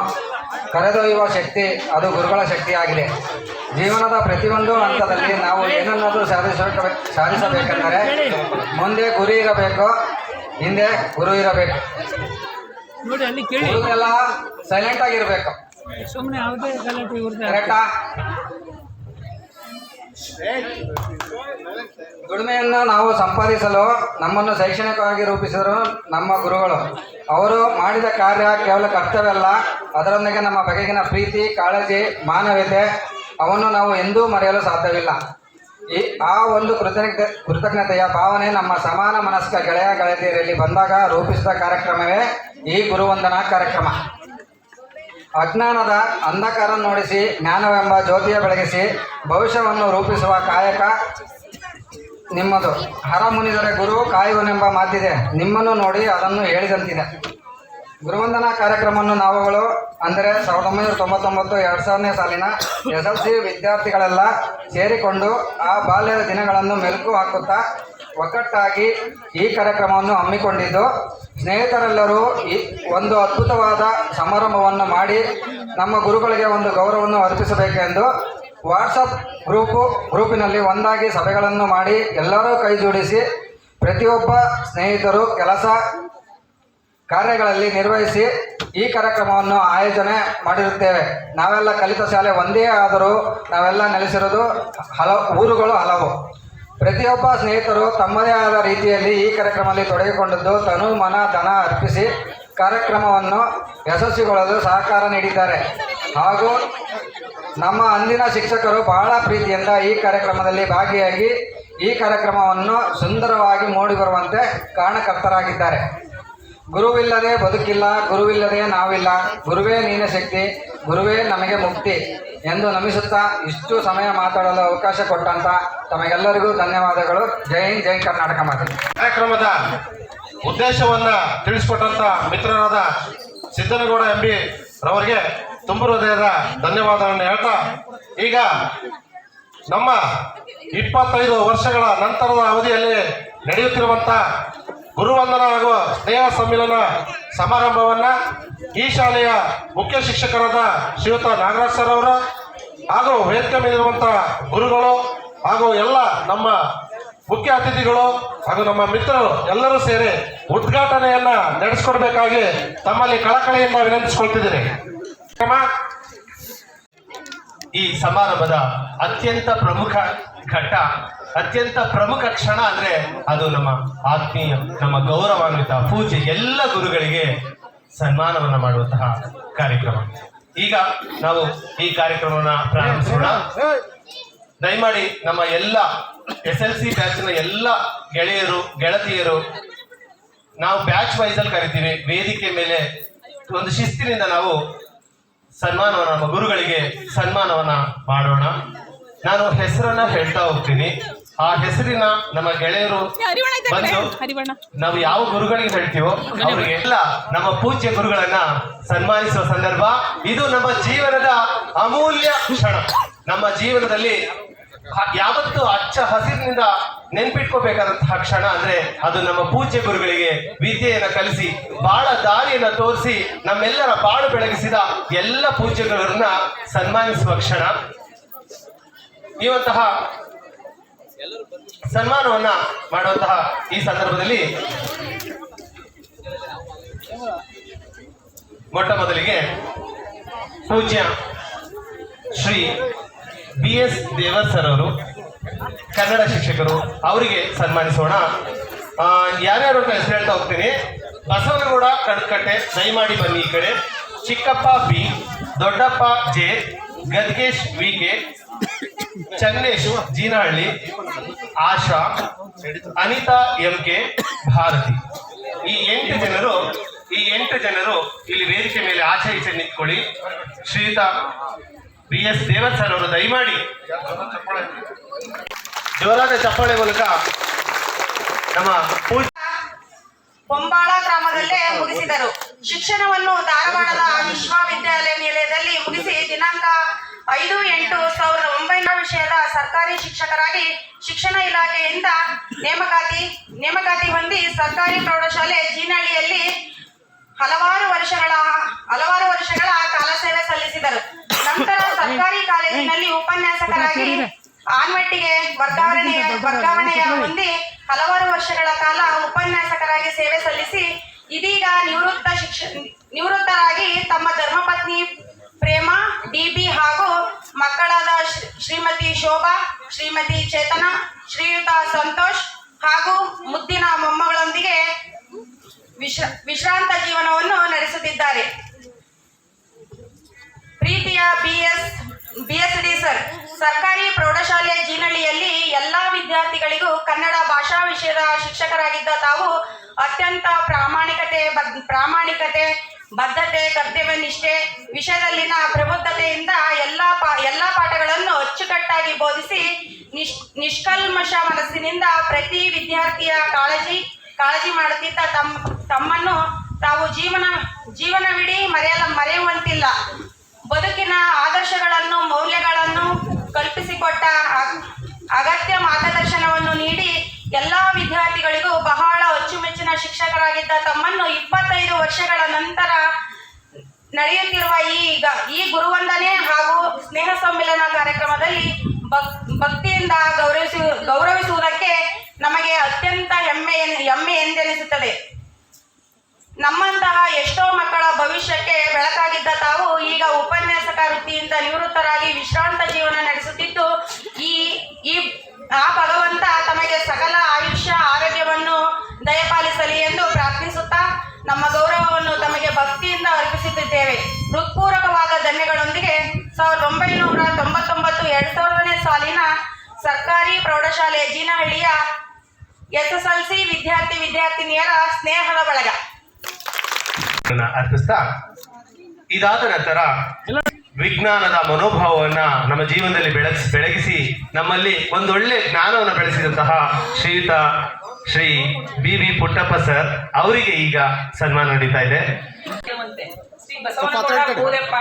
ಕರೆದೊಯ್ಯುವ ಶಕ್ತಿ ಅದು ಗುರುಗಳ ಶಕ್ತಿಯಾಗಿದೆ. ಜೀವನದ ಪ್ರತಿಯೊಂದು ಹಂತದಲ್ಲಿ ನಾವು ಏನನ್ನಾದರೂ ಸಾಧಿಸಬೇಕು ಸಾಧಿಸಬೇಕೆಂದರೆ ಮುಂದೆ ಗುರಿ ಇರಬೇಕು ಹಿಂದೆ ಗುರು ಇರಬೇಕು. ಸೈಲೆಂಟ್ ಆಗಿರಬೇಕು. ಕರೆಕ್ಟಾ ದುಡಿಮೆಯನ್ನು ನಾವು ಸಂಪಾದಿಸಲು ನಮ್ಮನ್ನು ಶೈಕ್ಷಣಿಕವಾಗಿ ರೂಪಿಸಿದರು ನಮ್ಮ ಗುರುಗಳು. ಅವರು ಮಾಡಿದ ಕಾರ್ಯ ಕೇವಲ ಕರ್ತವ್ಯವಲ್ಲ ಅದರೊಂದಿಗೆ ನಮ್ಮ ಬಗೆಗಿನ ಪ್ರೀತಿ, ಕಾಳಜಿ, ಮಾನವೀಯತೆ, ಅವನ್ನು ನಾವು ಎಂದೂ ಮರೆಯಲು ಸಾಧ್ಯವಿಲ್ಲ. ಈ, ಆ ಒಂದು ಕೃತಜ್ಞ ಕೃತಜ್ಞತೆಯ ಭಾವನೆ ನಮ್ಮ ಸಮಾನ ಮನಸ್ಕ ಗೆಳೆಯ ಗೆಳತಿಯರಲ್ಲಿ ಬಂದಾಗ ರೂಪಿಸಿದ ಕಾರ್ಯಕ್ರಮವೇ ಈ ಗುರುವಂದನಾ ಕಾರ್ಯಕ್ರಮ. ಅಜ್ಞಾನದ ಅಂಧಕಾರ ನೋಡಿಸಿ, ಜ್ಞಾನವೆಂಬ ಜ್ಯೋತಿಯ ಬೆಳಗಿಸಿ, ಭವಿಷ್ಯವನ್ನು ರೂಪಿಸುವ ಕಾಯಕ ನಿಮ್ಮದು. ಹರ ಮುನಿದರೆ ಗುರು, ಕಾಯುವನೆಂಬ ಮಾತಿದೆ. ನಿಮ್ಮನ್ನು ನೋಡಿ ಅದನ್ನು ಹೇಳಿದಂತಿದೆ. ಗುರುವಂದನಾ ಕಾರ್ಯಕ್ರಮವನ್ನು ನಾವುಗಳು, ಅಂದರೆ ಸಾವಿರದ ಒಂಬೈನೂರ ತೊಂಬತ್ತೊಂಬತ್ತು, ಎರಡು ಸಾವಿರನೇ ಸಾಲಿನ ಎಸ್ ಎಲ್ ವಿದ್ಯಾರ್ಥಿಗಳೆಲ್ಲ ಸೇರಿಕೊಂಡು ಆ ಬಾಲ್ಯದ ದಿನಗಳನ್ನು ಮೆಲುಕು ಹಾಕುತ್ತಾ ಒಗ್ಗಟ್ಟಾಗಿ ಈ ಕಾರ್ಯಕ್ರಮವನ್ನು ಹಮ್ಮಿಕೊಂಡಿದ್ದು, ಸ್ನೇಹಿತರೆಲ್ಲರೂ ಈ ಒಂದು ಅದ್ಭುತವಾದ ಸಮಾರಂಭವನ್ನು ಮಾಡಿ ನಮ್ಮ ಗುರುಗಳಿಗೆ ಒಂದು ಗೌರವವನ್ನು ಅರ್ಪಿಸಬೇಕೆಂದು ವಾಟ್ಸಪ್ ಗ್ರೂಪು ಗ್ರೂಪಿನಲ್ಲಿ ಒಂದಾಗಿ ಸಭೆಗಳನ್ನು ಮಾಡಿ ಎಲ್ಲರೂ ಕೈ ಜೋಡಿಸಿ ಪ್ರತಿಯೊಬ್ಬ ಸ್ನೇಹಿತರು ಕೆಲಸ ಕಾರ್ಯಗಳಲ್ಲಿ ನಿರ್ವಹಿಸಿ ಈ ಕಾರ್ಯಕ್ರಮವನ್ನು ಆಯೋಜನೆ ಮಾಡಿರುತ್ತೇವೆ. ನಾವೆಲ್ಲ ಕಲಿತ ಶಾಲೆ ಒಂದೇ ಆದರೂ ನಾವೆಲ್ಲ ನೆಲೆಸಿರೋದು ಹಲವು ಊರುಗಳು ಹಲವು. ಪ್ರತಿಯೊಬ್ಬ ಸ್ನೇಹಿತರು ತಮ್ಮದೇ ಆದ ರೀತಿಯಲ್ಲಿ ಈ ಕಾರ್ಯಕ್ರಮದಲ್ಲಿ ತೊಡಗಿಕೊಂಡಿದ್ದು ತನು ಮನ ಧನ ಅರ್ಪಿಸಿ ಕಾರ್ಯಕ್ರಮವನ್ನು ಯಶಸ್ವಿಗೊಳ್ಳಲು ಸಹಕಾರ ನೀಡಿದ್ದಾರೆ. ಹಾಗೂ ನಮ್ಮ ಅಂದಿನ ಶಿಕ್ಷಕರು ಬಹಳ ಪ್ರೀತಿಯಿಂದ ಈ ಕಾರ್ಯಕ್ರಮದಲ್ಲಿ ಭಾಗಿಯಾಗಿ ಈ ಕಾರ್ಯಕ್ರಮವನ್ನು ಸುಂದರವಾಗಿ ಮೂಡಿಬರುವಂತೆ ಕಾರಣಕರ್ತರಾಗಿದ್ದಾರೆ. ಗುರುವಿಲ್ಲದೆ ಬದುಕಿಲ್ಲ, ಗುರುವಿಲ್ಲದೆ ನಾವಿಲ್ಲ. ಗುರುವೇ ನೀನ ಶಕ್ತಿ, ಗುರುವೇ ನಮಗೆ ಮುಕ್ತಿ ಎಂದು ನಮಿಸುತ್ತಾ ಇಷ್ಟು ಸಮಯ ಮಾತಾಡಲು ಅವಕಾಶ ಕೊಟ್ಟಂತ ತಮಗೆಲ್ಲರಿಗೂ ಧನ್ಯವಾದಗಳು. ಜೈ ಹಿಂದ್, ಜೈ ಕರ್ನಾಟಕ ಮಾತೆ ಕಾರ್ಯಕ್ರಮದ ಉದ್ದೇಶವನ್ನ ತಿಳಿಸಿಕೊಟ್ಟಂತ ಮಿತ್ರರಾದ ಸಿದ್ದನಗೌಡ ಎಂ ಬಿ ರವರಿಗೆ ತುಂಬ ಹೃದಯದ ಧನ್ಯವಾದಗಳನ್ನು ಹೇಳ್ತಾ, ಈಗ ನಮ್ಮ ಇಪ್ಪತ್ತೈದು ವರ್ಷಗಳ ನಂತರದ ಅವಧಿಯಲ್ಲಿ ನಡೆಯುತ್ತಿರುವಂತ ಗುರುವಂದನ ಹಾಗೂ ಸ್ನೇಹ ಸಮ್ಮಿಲನ ಸಮಾರಂಭವನ್ನ ಈ ಶಾಲೆಯ ಮುಖ್ಯ ಶಿಕ್ಷಕರಾದ ಶ್ರೀಯುತ ನಾಗರಾಜ್ ಸರ್ ಅವರ ಹಾಗೂ ವೇದಿಕೆ ಮೇಲಿರುವಂತ ಗುರುಗಳು ಹಾಗೂ ಎಲ್ಲ ನಮ್ಮ ಮುಖ್ಯ ಅತಿಥಿಗಳು ಹಾಗೂ ನಮ್ಮ ಮಿತ್ರರು ಎಲ್ಲರೂ ಸೇರಿ ಉದ್ಘಾಟನೆಯನ್ನ ನಡೆಸಿಕೊಡ್ಬೇಕಾಗಿ ತಮ್ಮಲ್ಲಿ ಕಳಕಳಿಯಿಂದ ವಿನಂತಿಸಿಕೊಳ್ತಿದ್ದೀನಿ. ಈ ಸಮಾರಂಭದ ಅತ್ಯಂತ ಪ್ರಮುಖ ಘಟ್ಟ ಅತ್ಯಂತ ಪ್ರಮುಖ ಕ್ಷಣ ಅಂದ್ರೆ ಅದು ನಮ್ಮ ಆತ್ಮೀಯ, ನಮ್ಮ ಗೌರವಾನ್ವಿತ ಪೂಜೆ ಎಲ್ಲ ಗುರುಗಳಿಗೆ ಸನ್ಮಾನವನ್ನ ಮಾಡುವಂತಹ ಕಾರ್ಯಕ್ರಮ. ಈಗ ನಾವು ಈ ಕಾರ್ಯಕ್ರಮವನ್ನ ಪ್ರಾರಂಭಿಸೋಣ. ದಯಮಾಡಿ ನಮ್ಮ ಎಲ್ಲ ಎಸ್ ಎಲ್ ಸಿ ಬ್ಯಾಚ್ನ ಎಲ್ಲ ಗೆಳೆಯರು, ಗೆಳತಿಯರು, ನಾವು ಬ್ಯಾಚ್ ವೈಸ್ ಅಲ್ಲಿ ಕರಿತೀವಿ. ವೇದಿಕೆ ಮೇಲೆ ಒಂದು ಶಿಸ್ತಿನಿಂದ ನಾವು ಸನ್ಮಾನವನ್ನ, ನಮ್ಮ ಗುರುಗಳಿಗೆ ಸನ್ಮಾನವನ್ನ ಮಾಡೋಣ. ನಾನು ಹೆಸರನ್ನ ಹೇಳ್ತಾ ಹೋಗ್ತೀನಿ. ಆ ಹೆಸರಿನ ನಮ್ಮ ಗೆಳೆಯರು ಬಂದು ನಾವು ಯಾವ ಗುರುಗಳಿಗೆ ಹೇಳ್ತೀವೋ ಅವರಿಗೆಲ್ಲ ನಮ್ಮ ಪೂಜ್ಯ ಗುರುಗಳನ್ನ ಸನ್ಮಾನಿಸುವ ಸಂದರ್ಭ. ಇದು ನಮ್ಮ ಜೀವನದ ಅಮೂಲ್ಯ ಕ್ಷಣ. ನಮ್ಮ ಜೀವನದಲ್ಲಿ ಯಾವತ್ತು ಹಚ್ಚ ಹಸಿರಿನಿಂದ ನೆನ್ಪಿಟ್ಕೋಬೇಕಾದಂತಹ ಕ್ಷಣ ಅಂದ್ರೆ ಅದು ನಮ್ಮ ಪೂಜ್ಯ ಗುರುಗಳಿಗೆ ವಿದ್ಯೆಯನ್ನ ಕಲಿಸಿ ಬಾಳ ದಾರಿಯನ್ನ ತೋರಿಸಿ ನಮ್ಮೆಲ್ಲರ ಬಾಳು ಬೆಳಗಿಸಿದ ಎಲ್ಲ ಪೂಜ್ಯ ಗುರುಗಳನ್ನ ಸನ್ಮಾನಿಸುವ ಕ್ಷಣ. ಇವಂತಹ ಸನ್ಮಾನವನ್ನ ಮಾಡುವಂತಹ ಈ ಸಂದರ್ಭದಲ್ಲಿ ಮೊಟ್ಟ ಮೊದಲಿಗೆ ಪೂಜ್ಯ Shri B S Devar sir ಅವರು, ಕನ್ನಡ ಶಿಕ್ಷಕರು, ಅವರಿಗೆ ಸನ್ಮಾನಿಸೋಣ. ಯಾರ್ಯಾರು ಅಂತ ಹೆಸರು ಹೇಳ್ತಾ ಹೋಗ್ತೀನಿ. ಬಸವನಗೌಡ ಕಡ್ಕಟ್ಟೆ ದಯಮಾಡಿ ಬನ್ನಿ ಈ ಕಡೆ. ಚಿಕ್ಕಪ್ಪ ಬಿ, ದೊಡ್ಡಪ್ಪ J, Gadgesh V K Channeshu Jeenahalli Asha, Anitha M K Bharathi. ಈ ಎಂಟು ಜನರು, ಈ ಎಂಟು ಜನರು ಇಲ್ಲಿ ವೇದಿಕೆ ಮೇಲೆ ಆಚೆ ಈಚೆ ನಿಂತ್ಕೊಳ್ಳಿ. ಶ್ರೀಯುತ ಬಿ ಎಸ್ ದೇವತ್ ಸರ್ ಅವರು, ದಯಮಾಡಿ. ಜೋರಾದ ಚಪ್ಪಾಳೆ ಮೂಲಕ ನಮ್ಮ ಪೂಜೆ ಬೊಂಬಾಳ ಗ್ರಾಮದಲ್ಲೇ ಮುಗಿಸಿದರು. ಶಿಕ್ಷಣವನ್ನು ಧಾರವಾಡದ ವಿಶ್ವವಿದ್ಯಾಲಯ ನಿಲಯದಲ್ಲಿ ಮುಗಿಸಿ ದಿನಾಂಕ ಐದು, ಎಂಟು ಸಾವಿರದ ಒಂಬೈನೂರ ವಿಷಯದ ಸರ್ಕಾರಿ ಶಿಕ್ಷಕರಾಗಿ ಶಿಕ್ಷಣ ಇಲಾಖೆಯಿಂದ ನೇಮಕಾತಿ ನೇಮಕಾತಿ ಹೊಂದಿ ಸರ್ಕಾರಿ ಪ್ರೌಢಶಾಲೆ ಜೀನಹಳ್ಳಿಯಲ್ಲಿ ಹಲವಾರು ವರ್ಷಗಳ ಹಲವಾರು ವರ್ಷಗಳ ಕಾಲ ಸೇವೆ ಸಲ್ಲಿಸಿದರು. ನಂತರ ಸರ್ಕಾರಿ ಕಾಲೇಜಿನಲ್ಲಿ ಉಪನ್ಯಾಸಕರಾಗಿ ಆನ್ವಟ್ಟಿಗೆ ವರ್ಗಾವಣೆ, ವರ್ಗಾವಣೆಯ ಹೊಂದಿ ಹಲವಾರು ವರ್ಷಗಳ ಕಾಲ ಉಪನ್ಯಾಸಕರಾಗಿ ಸೇವೆ ಸಲ್ಲಿಸಿ ಇದೀಗ ನಿವೃತ್ತ ಶಿಕ್ಷ, ನಿವೃತ್ತರಾಗಿ ತಮ್ಮ ಧರ್ಮಪತ್ನಿ ಪ್ರೇಮ ಡಿಬಿ ಹಾಗೂ ಮಕ್ಕಳಾದ ಶ್ರೀ- ಶ್ರೀಮತಿ ಶೋಭಾ, ಶ್ರೀಮತಿ ಚೇತನ, ಶ್ರೀಯುತ ಸಂತೋಷ್ ಹಾಗೂ ಮುದ್ದಿನ ಮೊಮ್ಮಗಳೊಂದಿಗೆ ವಿಶ್ರ, ವಿಶ್ರಾಂತ ಜೀವನವನ್ನು ನಡೆಸುತ್ತಿದ್ದಾರೆ. ಪ್ರೀತಿಯ ಬಿಎಸ್ ಬಿಎಸ್ಡಿ ಸರ್, ಸರ್ಕಾರಿ ಪ್ರೌಢಶಾಲೆ ಜೀನಹಳ್ಳಿಯಲ್ಲಿ ಎಲ್ಲಾ ವಿದ್ಯಾರ್ಥಿಗಳಿಗೂ ಕನ್ನಡ ಭಾಷಾ ವಿಷಯದ ಶಿಕ್ಷಕರಾಗಿದ್ದ ತಾವು ಅತ್ಯಂತ ಪ್ರಾಮಾಣಿಕತೆ ಪ್ರಾಮಾಣಿಕತೆ ಬದ್ಧತೆ ಕರ್ತವ್ಯ ನಿಷ್ಠೆ ವಿಷಯದಲ್ಲಿನ ಪ್ರಬುದ್ಧತೆಯಿಂದ ಎಲ್ಲಾ ಪಾ, ಎಲ್ಲಾ ಪಾಠಗಳನ್ನು ಅಚ್ಚುಕಟ್ಟಾಗಿ ಬೋಧಿಸಿ ನಿಷ್ ನಿಷ್ಕಲ್ಮಶ ಮನಸ್ಸಿನಿಂದ ಪ್ರತಿ ವಿದ್ಯಾರ್ಥಿಯ ಕಾಳಜಿ ಕಾಳಜಿ ಮಾಡುತ್ತಿದ್ದ ತಮ್ಮ ತಮ್ಮನ್ನು ತಾವು ಜೀವನ, ಜೀವನವಿಡೀ ಮರೆಯಲ, ಮರೆಯುವಂತಿಲ್ಲ. ಬದುಕಿನ ಆದರ್ಶಗಳನ್ನು, ಮೌಲ್ಯಗಳನ್ನು ಕಲ್ಪಿಸಿಕೊಟ್ಟ ಅಗ್- ಅಗತ್ಯ ಮಾರ್ಗದರ್ಶನವನ್ನು ನೀಡಿ ಎಲ್ಲಾ ವಿದ್ಯಾರ್ಥಿಗಳಿಗೂ ಬಹಳ ಅಚ್ಚುಮೆಚ್ಚಿನ ಶಿಕ್ಷಕರಾಗಿದ್ದ ತಮ್ಮನ್ನು ಇಪ್ಪತ್ತೈದು ವರ್ಷಗಳ ನಂತರ ನಡೆಯುತ್ತಿರುವ ಈಗ ಈ ಗುರುವಂದನೆ ಹಾಗೂ ಸ್ನೇಹ ಸಮ್ಮಿಲನ ಕಾರ್ಯಕ್ರಮದಲ್ಲಿ ಭಕ್- ಭಕ್ತಿಯಿಂದ ಗೌರವಿಸು, ಗೌರವಿಸುವುದಕ್ಕೆ ನಮಗೆ ಅತ್ಯಂತ ಹೆಮ್ಮೆ ಹೆಮ್ಮೆ ಎಂದೆನಿಸುತ್ತದೆ. ನಮ್ಮಂತಹ ಎಷ್ಟೋ ಮಕ್ಕಳ ಭವಿಷ್ಯಕ್ಕೆ ಬೆಳಕಾಗಿದ್ದ ತಾವು ಈಗ ಉಪನ್ಯಾಸಕ ವೃತ್ತಿಯಿಂದ ನಿವೃತ್ತರಾಗಿ ವಿಶ್ರಾಂತ ಜೀವನ ಆ ಭಗವಂತ ತಮಗೆ ಸಕಲ ಆಯುಷ್ಯ, ಆರೋಗ್ಯವನ್ನು ದಯಪಾಲಿಸಲಿ ಎಂದು ಪ್ರಾರ್ಥಿಸುತ್ತಾ ನಮ್ಮ ಗೌರವವನ್ನು ತಮಗೆ ಭಕ್ತಿಯಿಂದ ಅರ್ಪಿಸುತ್ತಿದ್ದೇವೆ. ಹೃತ್ಪೂರ್ವಕವಾದ ಧನ್ಯಗಳೊಂದಿಗೆ ಸಾವಿರದ ಒಂಬೈನೂರ ತೊಂಬತ್ತೊಂಬತ್ತು, ಎರಡ್ ಸಾವಿರದನೇ ಸಾಲಿನ ಸರ್ಕಾರಿ ಪ್ರೌಢಶಾಲೆ ಜೀನಹಳ್ಳಿಯ ಎಸ್ಎಸ್ಎಲ್ಸಿ ವಿದ್ಯಾರ್ಥಿ ವಿದ್ಯಾರ್ಥಿನಿಯರ ಸ್ನೇಹದ ಬಳಗ. ಅರ್ಪಿಸ್ತಾ ಇದಾದ ನಂತರ ವಿಜ್ಞಾನದ ಮನೋಭಾವವನ್ನ ನಮ್ಮ ಜೀವನದಲ್ಲಿ ಬೆಳಗಿಸಿ ಬೆಳಗಿಸಿ ನಮ್ಮಲ್ಲಿ ಒಂದೊಳ್ಳೆ ಜ್ಞಾನವನ್ನು ಬೆಳೆಸಿದಂತಹ ಶ್ರೀಯುತ Shri B B Puttappa sir ಅವರಿಗೆ ಈಗ ಸನ್ಮಾನ ನಡೀತಾ ಇದೆ. ಶ್ರೀ ಬಸವನಗೌಡ ಬೂದೆಪ್ಪ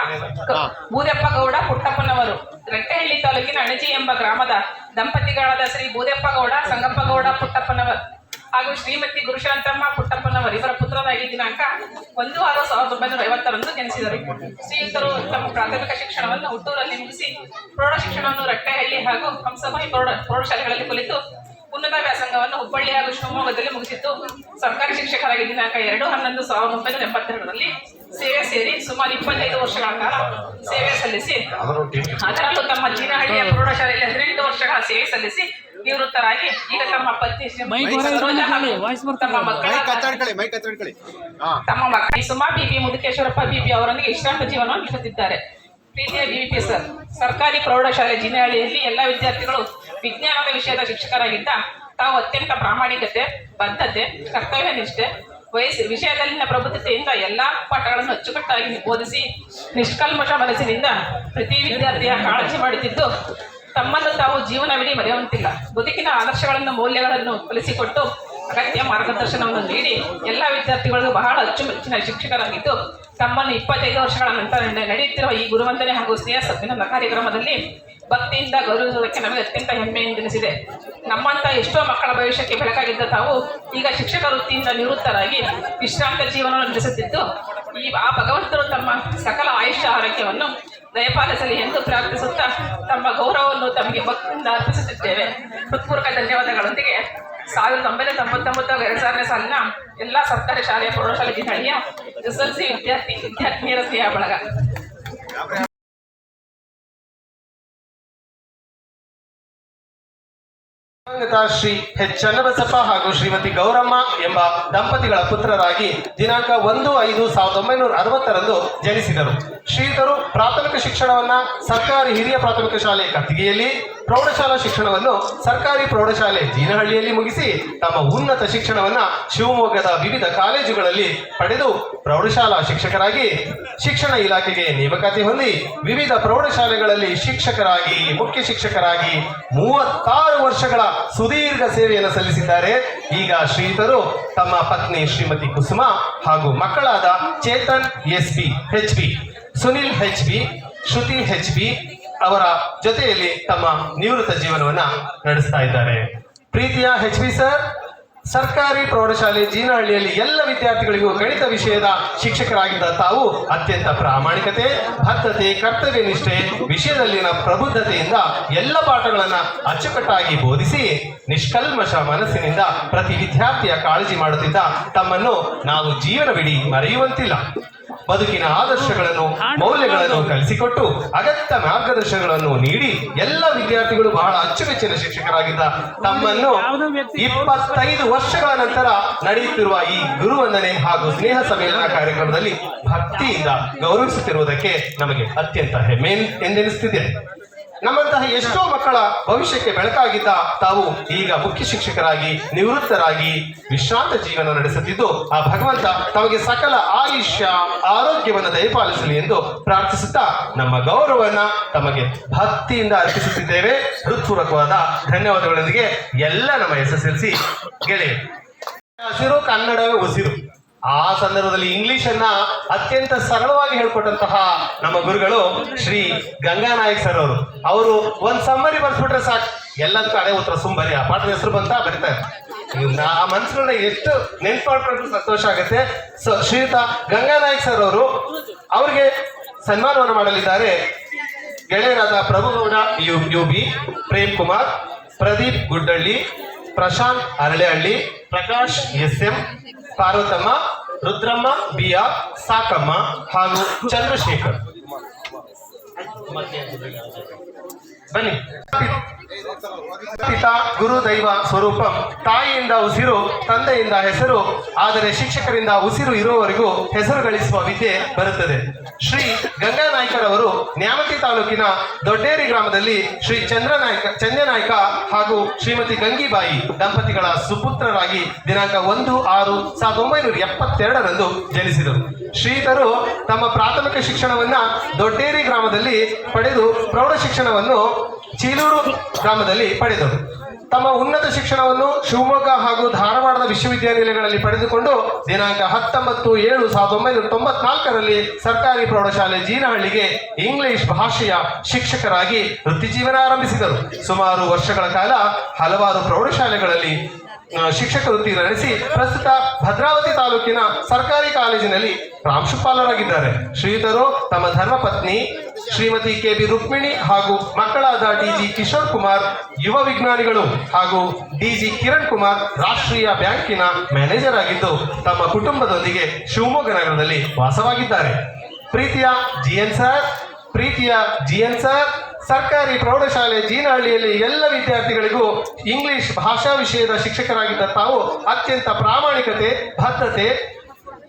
ಬೂದೆಪ್ಪ ಗೌಡ ಪುಟ್ಟಪ್ಪನವರು. ರಟ್ಟೆಹಳ್ಳಿ ತಾಲೂಕಿನ ಅಣಜಿ ಎಂಬ ಗ್ರಾಮದ ದಂಪತಿಗಳಾದ ಶ್ರೀ ಬೂದೆಪ್ಪ ಗೌಡ ಸಂಗಪ್ಪ ಗೌಡ ಪುಟ್ಟಪ್ಪನವರ್. ಹಾಗೂ ಶ್ರೀಮತಿ ಗುರುಶಾಂತಮ್ಮ ಪುಟ್ಟಪ್ಪನವರು ಇವರ ಪುತ್ರರಾಗಿ ದಿನಾಂಕ ಒಂದು ಆರು ಸಾವಿರದ ಒಂಬೈನೂರ ಐವತ್ತರಂದು ಜನಿಸಿದರು. ಶ್ರೀಯುತರು ತಮ್ಮ ಪ್ರಾಥಮಿಕ ಶಿಕ್ಷಣವನ್ನು ಹುಟ್ಟೂರಲ್ಲಿ ಮುಗಿಸಿ ಪ್ರೌಢ ಶಿಕ್ಷಣವನ್ನು ರಟ್ಟೆಹಳ್ಳಿ ಹಾಗೂ ಹಂಸಭಾಯಿ ಪ್ರೌಢ ಪ್ರೌಢಶಾಲೆಗಳಲ್ಲಿ ಕಲಿತು ಉನ್ನತ ವ್ಯಾಸಂಗವನ್ನು ಹುಬ್ಬಳ್ಳಿ ಹಾಗೂ ಶಿವಮೊಗ್ಗದಲ್ಲಿ ಮುಗಿಸಿದ್ದು ಸರ್ಕಾರಿ ಶಿಕ್ಷಕರಾಗಿ ದಿನಾಂಕ ಎರಡು ಹನ್ನೊಂದು ಸಾವಿರದ ಒಂಬೈನೂರ ಎಂಬತ್ತೆರಡರಲ್ಲಿ ಸೇವೆ ಸೇರಿ ಸುಮಾರು ಇಪ್ಪತ್ತೈದು ವರ್ಷಗಳ ಕಾಲ ಸೇವೆ ಸಲ್ಲಿಸಿ ಅದರಲ್ಲೂ ತಮ್ಮ ಜೀನಹಳ್ಳಿಯ ಪ್ರೌಢಶಾಲೆಯಲ್ಲಿ ಹದಿನೆಂಟು ವರ್ಷಗಳ ಸೇವೆ ಸಲ್ಲಿಸಿ ನಿವೃತ್ತರಾಗಿ ಈಗ ತಮ್ಮ ಪತ್ನಿ ತಮ್ಮ ಮಕ್ಕಳ ತಮ್ಮ ಮಕ್ಕಳ ಸುಮಾ ಬಿಬಿ ಮುದುಕೇಶ್ವರಪ್ಪ ಬಿಬಿ ಅವರೊಂದಿಗೆ ವಿಶ್ರಾಂತ ಜೀವನವನ್ನು ನಡೆಸುತ್ತಿದ್ದಾರೆ ಪ್ರೀತಿಯ ಬಿವಿಪಿ ಸರ್ ಸರ್ಕಾರಿ ಪ್ರೌಢಶಾಲೆ ಜಿನಹಳ್ಳಿಯಲ್ಲಿ ಎಲ್ಲ ವಿದ್ಯಾರ್ಥಿಗಳು ವಿಜ್ಞಾನದ ವಿಷಯದ ಶಿಕ್ಷಕರಾಗಿದ್ದ ತಾವು ಅತ್ಯಂತ ಪ್ರಾಮಾಣಿಕತೆ ಬದ್ಧತೆ ಕರ್ತವ್ಯ ನಿಷ್ಠೆ ವಯಸ್ಸು ವಿಷಯದಲ್ಲಿನ ಪ್ರಬುದ್ಧತೆಯಿಂದ ಎಲ್ಲಾ ಪಾಠಗಳನ್ನು ಅಚ್ಚುಕಟ್ಟಾಗಿ ಬೋಧಿಸಿ ನಿಷ್ಕಲ್ಮಶ ಮನಸ್ಸಿನಿಂದ ಪ್ರತಿ ವಿದ್ಯಾರ್ಥಿಯ ಕಾಳಜಿ ಮಾಡುತ್ತಿದ್ದು ತಮ್ಮನ್ನು ತಾವು ಜೀವನವಿಡೀ ಮರೆಯುವಂತಿಲ್ಲ. ಬದುಕಿನ ಆದರ್ಶಗಳನ್ನು, ಮೌಲ್ಯಗಳನ್ನು ಕಲಿಸಿಕೊಟ್ಟು ಅಗತ್ಯ ಮಾರ್ಗದರ್ಶನವನ್ನು ನೀಡಿ ಎಲ್ಲ ವಿದ್ಯಾರ್ಥಿಗಳಿಗೂ ಬಹಳ ಅಚ್ಚುಮೆಚ್ಚಿನ ಶಿಕ್ಷಕರಾಗಿದ್ದು, ತಮ್ಮನ್ನು ಇಪ್ಪತ್ತೈದು ವರ್ಷಗಳ ನಂತರ ನಡೆ- ನಡೆಯುತ್ತಿರುವ ಈ ಗುರುವಂದನೆ ಹಾಗೂ ಸ್ನೇಹ ಸಭಿನ ಕಾರ್ಯಕ್ರಮದಲ್ಲಿ ಭಕ್ತಿಯಿಂದ ಗೌರವಿಸುವುದಕ್ಕೆ ನಮಗೆ ಅತ್ಯಂತ ಹೆಮ್ಮೆ ಎಂದೆನಿಸಿದೆ. ನಮ್ಮಂತ ಎಷ್ಟೋ ಮಕ್ಕಳ ಭವಿಷ್ಯಕ್ಕೆ ಬೆಳಕಾಗಿದ್ದ ತಾವು ಈಗ ಶಿಕ್ಷಕ ವೃತ್ತಿಯಿಂದ ನಿವೃತ್ತರಾಗಿ ವಿಶ್ರಾಂತ ಜೀವನವನ್ನು ನಡೆಸುತ್ತಿದ್ದು, ಈ ಆ ಭಗವಂತರು ತಮ್ಮ ಸಕಲ ಆಯುಷ್ಯ, ಆರೋಗ್ಯವನ್ನು ದಯಪಾಲಿಸಲಿ ಎಂದು ಪ್ರಾರ್ಥಿಸುತ್ತಾ ತಮ್ಮ ಗೌರವವನ್ನು ತಮಗೆ ಭಕ್ತಿಯಿಂದ ಅರ್ಪಿಸುತ್ತಿದ್ದೇವೆ. ಹೃತ್ಪೂರ್ವಕ ಧನ್ಯವಾದಗಳೊಂದಿಗೆ ಸಾವಿರದ ಒಂಬೈನೂರ ತೊಂಬತ್ತೊಂಬತ್ತು ಎರಡು ಸಾವಿರನೇ ಸಾಲಿನ ಎಲ್ಲ ಸರ್ಕಾರಿ ಶಾಲೆಯ ಪ್ರೌಢಶಾಲೆ ದಿನಿಯ ಎಸ್ ಎಲ್ ಸಿ ವಿದ್ಯಾರ್ಥಿ ವಿದ್ಯಾರ್ಥಿನಿಯರ ಸ್ನೇಹ ಬಳಗ. ಶ್ರೀ ಎಚ್ ಚನ್ನಬಸಪ್ಪ ಹಾಗೂ ಶ್ರೀಮತಿ ಗೌರಮ್ಮ ಎಂಬ ದಂಪತಿಗಳ ಪುತ್ರರಾಗಿ ದಿನಾಂಕ ಒಂದು ಐದು ಸಾವಿರದ ಒಂಬೈನೂರ ಅರವತ್ತರಂದು ಜನಿಸಿದರು. ಶ್ರೀಯುತರು ಪ್ರಾಥಮಿಕ ಶಿಕ್ಷಣವನ್ನ ಸರ್ಕಾರಿ ಹಿರಿಯ ಪ್ರಾಥಮಿಕ ಶಾಲೆ ಕತ್ತಿಗೆಯಲ್ಲಿ ಪ್ರೌಢಶಾಲಾ ಶಿಕ್ಷಣವನ್ನು ಸರ್ಕಾರಿ ಪ್ರೌಢಶಾಲೆ ಜೀನಹಳ್ಳಿಯಲ್ಲಿ ಮುಗಿಸಿ, ತಮ್ಮ ಉನ್ನತ ಶಿಕ್ಷಣವನ್ನ ಶಿವಮೊಗ್ಗದ ವಿವಿಧ ಕಾಲೇಜುಗಳಲ್ಲಿ ಪಡೆದು ಪ್ರೌಢಶಾಲಾ ಶಿಕ್ಷಕರಾಗಿ, ಶಿಕ್ಷಣ ಇಲಾಖೆಗೆ ನೇಮಕಾತಿ ಹೊಂದಿ, ವಿವಿಧ ಪ್ರೌಢಶಾಲೆಗಳಲ್ಲಿ ಶಿಕ್ಷಕರಾಗಿ, ಮುಖ್ಯ ಶಿಕ್ಷಕರಾಗಿ ಮೂವತ್ತಾರು ವರ್ಷಗಳ ಸುದೀರ್ಘ ಸೇವೆಯನ್ನು ಸಲ್ಲಿಸಿದ್ದಾರೆ. ಈಗ ಶ್ರೀಯುತರು ತಮ್ಮ ಪತ್ನಿ ಶ್ರೀಮತಿ ಕುಸುಮ ಹಾಗೂ ಮಕ್ಕಳಾದ Chetan, S B H B Sunil H B Shruthi H B ಅವರ ಜೊತೆಯಲ್ಲಿ ತಮ್ಮ ನಿವೃತ್ತ ಜೀವನವನ್ನ ನಡೆಸ್ತಾ ಇದ್ದಾರೆ. ಪ್ರೀತಿಯ ಹೆಚ್ ಬಿ ಸರ್ ಸರ್ಕಾರಿ ಪ್ರೌಢಶಾಲೆ ಜೀನಹಳ್ಳಿಯಲ್ಲಿ ಎಲ್ಲ ವಿದ್ಯಾರ್ಥಿಗಳಿಗೂ ಗಣಿತ ವಿಷಯದ ಶಿಕ್ಷಕರಾಗಿದ್ದ ತಾವು ಅತ್ಯಂತ ಪ್ರಾಮಾಣಿಕತೆ ಬದ್ಧತೆ ಕರ್ತವ್ಯ ನಿಷ್ಠೆ, ವಿಷಯದಲ್ಲಿನ ಪ್ರಬುದ್ಧತೆಯಿಂದ ಎಲ್ಲ ಪಾಠಗಳನ್ನು ಅಚ್ಚುಕಟ್ಟಾಗಿ ಬೋಧಿಸಿ ನಿಷ್ಕಲ್ಮಶ ಮನಸ್ಸಿನಿಂದ ಪ್ರತಿ ವಿದ್ಯಾರ್ಥಿಯ ಕಾಳಜಿ ಮಾಡುತ್ತಿದ್ದ ತಮ್ಮನ್ನು ನಾವು ಜೀವನವಿಡೀ ಮರೆಯುವಂತಿಲ್ಲ. ಬದುಕಿನ ಆದರ್ಶಗಳನ್ನು ಮೌಲ್ಯಗಳನ್ನು ಕಲಿಸಿಕೊಟ್ಟು ಅಗತ್ಯ ಮಾರ್ಗದರ್ಶನಗಳನ್ನು ನೀಡಿ. ಎಲ್ಲ ವಿದ್ಯಾರ್ಥಿಗಳು ಬಹಳ ಅಚ್ಚುಮೆಚ್ಚಿನ ಶಿಕ್ಷಕರಾಗಿದ್ದ ತಮ್ಮನ್ನು ಇಪ್ಪತ್ತೈದು ವರ್ಷಗಳ ನಂತರ ನಡೆಯುತ್ತಿರುವ ಈ ಗುರುವಂದನೆ ಹಾಗೂ ಸ್ನೇಹ ಸಮ್ಮೇಳನ ಕಾರ್ಯಕ್ರಮದಲ್ಲಿ ಭಕ್ತಿಯಿಂದ ಗೌರವಿಸುತ್ತಿರುವುದಕ್ಕೆ ನಮಗೆ ಅತ್ಯಂತ ಹೆಮ್ಮೆ ಎಂದೆನಿಸುತ್ತಿದೆ. ನಮ್ಮಂತಹ ಎಷ್ಟೋ ಮಕ್ಕಳ ಭವಿಷ್ಯಕ್ಕೆ ಬೆಳಕಾಗಿದ್ದ ತಾವು ಈಗ ಮುಖ್ಯ ಶಿಕ್ಷಕರಾಗಿ, ನಿವೃತ್ತರಾಗಿ ವಿಶ್ರಾಂತ ಜೀವನ ನಡೆಸುತ್ತಿದ್ದು, ಆ ಭಗವಂತ ತಮಗೆ ಸಕಲ ಆಯುಷ್ಯ, ಆರೋಗ್ಯವನ್ನು ದಯಪಾಲಿಸಲಿ ಎಂದು ಪ್ರಾರ್ಥಿಸುತ್ತಾ ನಮ್ಮ ಗೌರವವನ್ನ ತಮಗೆ ಭಕ್ತಿಯಿಂದ ಅರ್ಪಿಸುತ್ತಿದ್ದೇವೆ. ಹೃತ್ಪೂರ್ವಕವಾದ ಧನ್ಯವಾದಗಳೊಂದಿಗೆ ಎಲ್ಲ ನಮ್ಮ ಎಸ್ ಎಸ್ ಎಲ್ ಸಿ ಗೆಳೆಯರು. ಹಸಿರು ಕನ್ನಡವೇ ಉಸಿರು. ಆ ಸಂದರ್ಭದಲ್ಲಿ ಇಂಗ್ಲಿಷ್ ಅನ್ನ ಅತ್ಯಂತ ಸರಳವಾಗಿ ಹೇಳ್ಕೊಟ್ಟಂತಹ ನಮ್ಮ ಗುರುಗಳು ಶ್ರೀ ಗಂಗಾನಾಯಕ್ ಸರ್ ಅವರು. ಅವರು ಒಂದ್ ಸಂಬರಿ ಬರ್ಸ್ಬಿಟ್ರೆ ಸಾಕು. ಎಲ್ಲದಕ್ಕೂ ಅದೇ ಉತ್ತರ, ಸುಂಬರಿ. ಆ ಪಾಠದ ಹೆಸರು ಬಂತ ಬರೀತಾರೆ ಆ ಮನ್ಸುಗಳನ್ನ ಎಷ್ಟು ನೆನ್ಪು ಸಂತೋಷ ಆಗುತ್ತೆ. ಸೊ ಶ್ರೀಯುತ ಗಂಗಾನಾಯಕ್ ಸರ್ ಅವರು ಅವ್ರಿಗೆ ಸನ್ಮಾನವನ್ನು ಮಾಡಲಿದ್ದಾರೆ. ಗೆಳೆಯರಾದ Prabhugowda U U B Prem Kumar, Pradeep Guddalli, Prashanth Aralehalli, Prakash S M Parvathamma Rudramma ಬಿಯ Sakamma ಹಾಗೂ ಚಂದ್ರಶೇಖರ್. ಬನ್ನಿ. ಪಿತಾ ಗುರು ದೈವ ಸ್ವರೂಪ. ತಾಯಿಯಿಂದ ಉಸಿರು, ತಂದೆಯಿಂದ ಹೆಸರು, ಆದರೆ ಶಿಕ್ಷಕರಿಂದ ಉಸಿರು ಇರುವವರೆಗೂ ಹೆಸರು ಗಳಿಸುವ ವಿದ್ಯೆ ಬರುತ್ತದೆ. ಶ್ರೀ ಗಂಗಾನಾಯ್ಕರವರು ನ್ಯಾಮತಿ ತಾಲೂಕಿನ ದೊಡ್ಡೇರಿ ಗ್ರಾಮದಲ್ಲಿ ಶ್ರೀ ಚಂದ್ರನಾಯ್ಕ ಚಂದ್ರನಾಯ್ಕ ಹಾಗೂ ಶ್ರೀಮತಿ ಗಂಗಿಬಾಯಿ ದಂಪತಿಗಳ ಸುಪುತ್ರರಾಗಿ ದಿನಾಂಕ ಒಂದು ಆರು ಸಾವಿರದ ಒಂಬೈನೂರ ಎಪ್ಪತ್ತೆರಡರಂದು ಜನಿಸಿದರು. ಶ್ರೀಧರು ತಮ್ಮ ಪ್ರಾಥಮಿಕ ಶಿಕ್ಷಣವನ್ನ ದೊಡ್ಡೇರಿ ಗ್ರಾಮದಲ್ಲಿ ಪಡೆದು ಪ್ರೌಢ ಶಿಕ್ಷಣವನ್ನು ಚೀಲೂರು ಗ್ರಾಮದಲ್ಲಿ ಪಡೆದರು. ತಮ್ಮ ಉನ್ನತ ಶಿಕ್ಷಣವನ್ನು ಶಿವಮೊಗ್ಗ ಹಾಗೂ ಧಾರವಾಡದ ವಿಶ್ವವಿದ್ಯಾನಿಲಯಗಳಲ್ಲಿ ಪಡೆದುಕೊಂಡು ದಿನಾಂಕ ಹತ್ತೊಂಬತ್ತು ಏಳು ಸಾವಿರದ ಒಂಬೈನೂರ ತೊಂಬತ್ನಾಲ್ಕರಲ್ಲಿ ಸರ್ಕಾರಿ ಪ್ರೌಢಶಾಲೆ ಜೀನಹಳ್ಳಿಗೆ ಇಂಗ್ಲಿಷ್ ಭಾಷೆಯ ಶಿಕ್ಷಕರಾಗಿ ವೃತ್ತಿ ಜೀವನ ಆರಂಭಿಸಿದರು. ಸುಮಾರು ವರ್ಷಗಳ ಕಾಲ ಹಲವಾರು ಪ್ರೌಢಶಾಲೆಗಳಲ್ಲಿ ಶಿಕ್ಷಕ ವೃತ್ತಿ ನಡೆಸಿ, ಪ್ರಸ್ತುತ ಭದ್ರಾವತಿ ತಾಲೂಕಿನ ಸರ್ಕಾರಿ ಕಾಲೇಜಿನಲ್ಲಿ ಪ್ರಾಂಶುಪಾಲರಾಗಿದ್ದಾರೆ ಶ್ರೀಧರು, ತಮ್ಮ ಧರ್ಮಪತ್ನಿ ಶ್ರೀಮತಿ ಕೆ ಬಿ ರುಕ್ಮಿಣಿ ಹಾಗೂ ಮಕ್ಕಳಾದ ಡಿ ಜಿ ಕಿಶೋರ್ ಕುಮಾರ್, ಯುವ ವಿಜ್ಞಾನಿಗಳು ಹಾಗೂ ಡಿ ಜಿ ಕಿರಣ್ ಕುಮಾರ್ ರಾಷ್ಟ್ರೀಯ ಬ್ಯಾಂಕಿನ ಮ್ಯಾನೇಜರ್ ಆಗಿದ್ದು, ತಮ್ಮ ಕುಟುಂಬದೊಂದಿಗೆ ಶಿವಮೊಗ್ಗ ನಗರದಲ್ಲಿ ವಾಸವಾಗಿದ್ದಾರೆ. ಪ್ರೀತಿಯ ಜಿ ಎನ್ ಸರ್, ಪ್ರೀತಿಯ ಜಿ ಎನ್ ಸರ್ ಸರ್ಕಾರಿ ಪ್ರೌಢಶಾಲೆ ಜೀನಹಳ್ಳಿಯಲ್ಲಿ ಎಲ್ಲ ವಿದ್ಯಾರ್ಥಿಗಳಿಗೂ ಇಂಗ್ಲಿಷ್ ಭಾಷಾ ವಿಷಯದ ಶಿಕ್ಷಕರಾಗಿದ್ದ ತಾವು ಅತ್ಯಂತ ಪ್ರಾಮಾಣಿಕತೆ ಬದ್ಧತೆ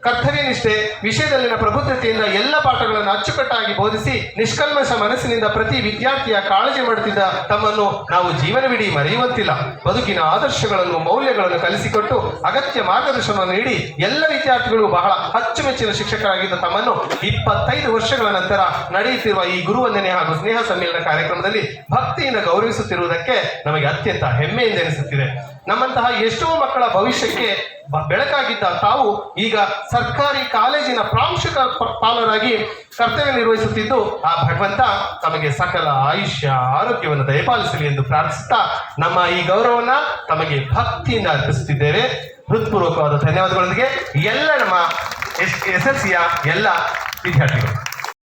ಕರ್ತವ್ಯ ನಿಷ್ಠೆ, ವಿಷಯದಲ್ಲಿನ ಪ್ರಬುದ್ಧತೆಯಿಂದ ಎಲ್ಲ ಪಾಠಗಳನ್ನು ಅಚ್ಚುಕಟ್ಟಾಗಿ ಬೋಧಿಸಿ ನಿಷ್ಕಲ್ಮಶ ಮನಸ್ಸಿನಿಂದ ಪ್ರತಿ ವಿದ್ಯಾರ್ಥಿಯ ಕಾಳಜಿ ಮಾಡುತ್ತಿದ್ದ ತಮ್ಮನ್ನು ನಾವು ಜೀವನವಿಡೀ ಮರೆಯುವಂತಿಲ್ಲ. ಬದುಕಿನ ಆದರ್ಶಗಳನ್ನು, ಮೌಲ್ಯಗಳನ್ನು ಕಲಿಸಿಕೊಟ್ಟು ಅಗತ್ಯ ಮಾರ್ಗದರ್ಶನವನ್ನು ನೀಡಿ ಎಲ್ಲ ವಿದ್ಯಾರ್ಥಿಗಳು ಬಹಳ ಅಚ್ಚುಮೆಚ್ಚಿನ ಶಿಕ್ಷಕರಾಗಿದ್ದ ತಮ್ಮನ್ನು ಇಪ್ಪತ್ತೈದು ವರ್ಷಗಳ ನಂತರ ನಡೆಯುತ್ತಿರುವ ಈ ಗುರುವಂದನೆ ಹಾಗೂ ಸ್ನೇಹ ಸಮ್ಮೇಳನ ಕಾರ್ಯಕ್ರಮದಲ್ಲಿ ಭಕ್ತಿಯಿಂದ ಗೌರವಿಸುತ್ತಿರುವುದಕ್ಕೆ ನಮಗೆ ಅತ್ಯಂತ ಹೆಮ್ಮೆಯಿಂದ ಎನಿಸುತ್ತಿದೆ ನಮ್ಮಂತಹ ಎಷ್ಟೋ ಮಕ್ಕಳ ಭವಿಷ್ಯಕ್ಕೆ ಬೆಳಕಾಗಿದ್ದ ತಾವು ಈಗ ಸರ್ಕಾರಿ ಕಾಲೇಜಿನ ಪ್ರಾಂಶುಕ ಪಾಲರಾಗಿ ಕರ್ತವ್ಯ ನಿರ್ವಹಿಸುತ್ತಿದ್ದು ಆ ಭಗವಂತ ತಮಗೆ ಸಕಲ ಆಯುಷ್ಯ ಆರೋಗ್ಯವನ್ನು ದಯಪಾಲಿಸಲಿ ಎಂದು ಪ್ರಾರ್ಥಿಸುತ್ತಾ ನಮ್ಮ ಈ ಗೌರವವನ್ನ ತಮಗೆ ಭಕ್ತಿಯಿಂದ ಅರ್ಪಿಸುತ್ತಿದ್ದೇವೆ ಹೃತ್ಪೂರ್ವಕವಾದ ಧನ್ಯವಾದಗಳೊಂದಿಗೆ ಎಲ್ಲ ನಮ್ಮ ಎಸ್ ಎಸ್ ಎಲ್ಲ ವಿದ್ಯಾರ್ಥಿಗಳು